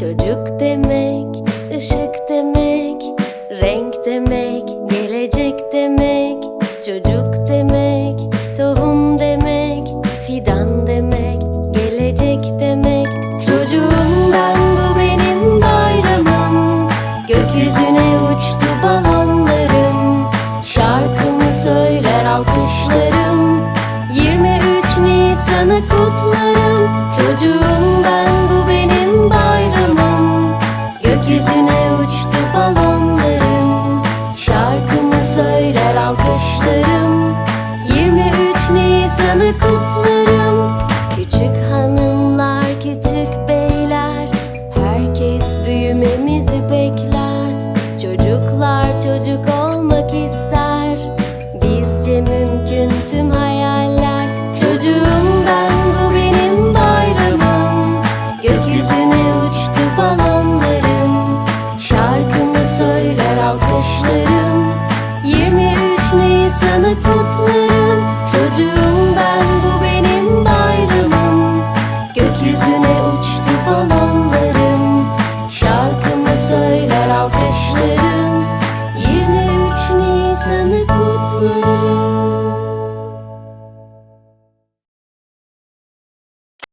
demek, ışık demek, renk demek, gelecek demek, çocuk demek, tohum demek, fidan demek, gelecek demek. Çocuğum ben bu benim bayramım. Gökyüzüne uçtu balonlarım. Şarkımı söyler alkışlarım. 23 Nisan'ı kutlarım. Çocuğum Kutlarım. Küçük hanımlar, küçük beyler, herkes büyümemizi bekler. Çocuklar çocuk olmak ister. Bizce mümkün tüm hayaller. Çocuğum ben bu benim bayramım. Gökyüzüne uçtu balonlarım. Şarkımı söyler alkışlarım. 23 Nisan'ı kutlarım. Lord.